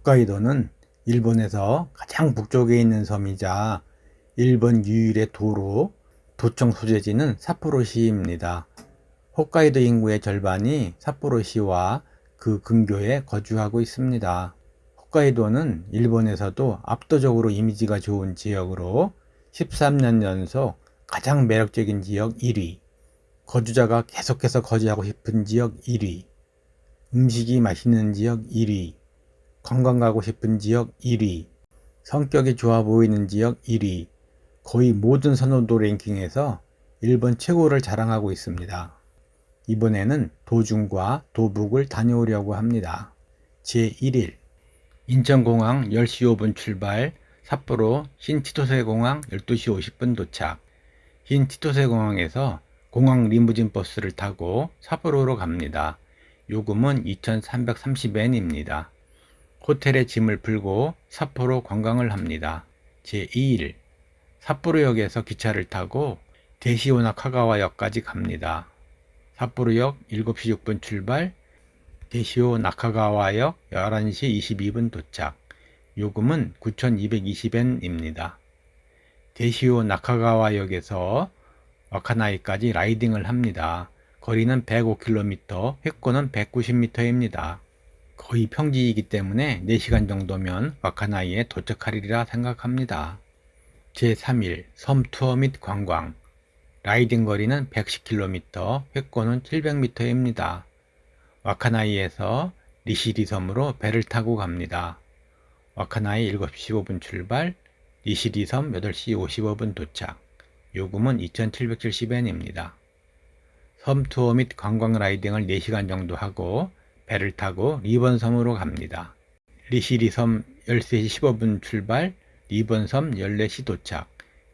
홋카이도는 일본에서 가장 북쪽에 있는 섬이자 일본 유일의 도로, 도청 소재지는 삿포로시입니다. 홋카이도 인구의 절반이 삿포로시와 그 근교에 거주하고 있습니다. 홋카이도는 일본에서도 압도적으로 이미지가 좋은 지역으로 13년 연속 가장 매력적인 지역 1위, 거주자가 계속해서 거주하고 싶은 지역 1위, 음식이 맛있는 지역 1위, 관광 가고 싶은 지역 1위, 성격이 좋아 보이는 지역 1위, 거의 모든 선호도 랭킹에서 일본 최고를 자랑하고 있습니다. 이번에는 도중과 도북을 다녀오려고 합니다. 제1일 인천공항 10시 5분 출발 삿포로 신치토세공항 12시 50분 도착 신치토세공항에서 공항 리무진 버스를 타고 삿포로로 갑니다. 요금은 2,330엔입니다. 호텔에 짐을 풀고 삿포로 관광을 합니다. 제2일 삿포로역에서 기차를 타고 대시오나 카가와역까지 갑니다. 삿포로역 7시 6분 출발, 대시오 나카가와역 11시 22분 도착. 요금은 9,220엔입니다. 대시오 나카가와역에서 와카나이까지 라이딩을 합니다. 거리는 105km, 획고는 190m입니다. 거의 평지이기 때문에 4시간 정도면 와카나이에 도착하리라 생각합니다. 제3일 섬 투어 및 관광 라이딩 거리는 110km, 획고는 700m입니다. 와카나이에서 리시리 섬으로 배를 타고 갑니다. 와카나이 7시 15분 출발, 리시리 섬 8시 55분 도착. 요금은 2,770엔입니다. 섬 투어 및 관광 라이딩을 4시간 정도 하고 배를 타고 리번 섬으로 갑니다. 리시리 섬 13시 15분 출발, 리번 섬 14시 도착.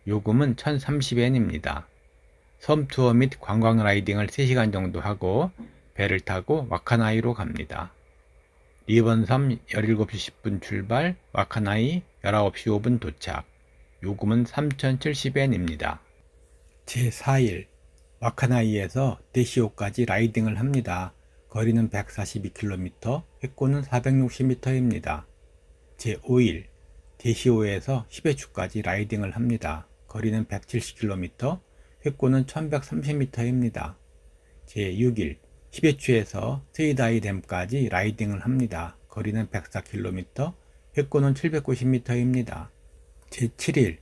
요금은 1,030엔입니다. 섬 투어 및 관광 라이딩을 3시간 정도 하고 배를 타고 와카나이로 갑니다. 리번 섬 17시 10분 출발, 와카나이 19시 5분 도착. 요금은 3,070엔입니다. 제4일 와카나이에서 데시오까지 라이딩을 합니다. 거리는 142km, 획고는 460m입니다. 제5일 데시오에서 시베추까지 라이딩을 합니다. 거리는 170km, 획고는 1130m입니다. 제6일 시베추에서 세이다이 댐까지 라이딩을 합니다. 거리는 104km, 획고는 790m입니다. 제7일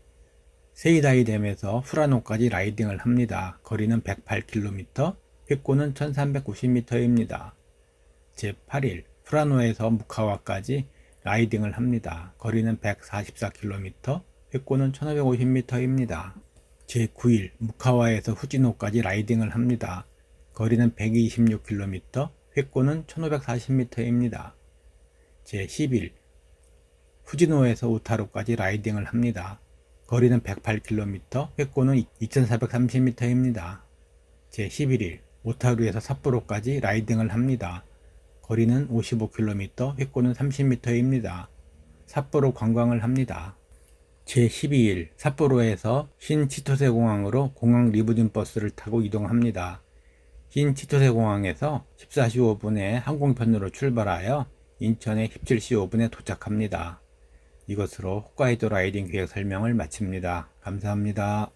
세이다이 댐에서 후라노까지 라이딩을 합니다. 거리는 108km, 획고는 1390m입니다. 제8일 후라노에서 무카와까지 라이딩을 합니다. 거리는 144km, 획고는 1550m입니다. 제9일 무카와에서 후지노까지 라이딩을 합니다. 거리는 126km, 획고는 1540m입니다. 제10일 후지노에서 오타루까지 라이딩을 합니다. 거리는 108km, 획고는 2430m입니다. 제11일 오타루에서 삿포로까지 라이딩을 합니다. 거리는 55km, 획고는 30m입니다. 삿포로 관광을 합니다. 제12일 삿포로에서 신치토세 공항으로 공항 리무진 버스를 타고 이동합니다. 신치토세 공항에서 14시 5분에 항공편으로 출발하여 인천에 17시 5분에 도착합니다. 이것으로 홋카이도 라이딩 계획 설명을 마칩니다. 감사합니다.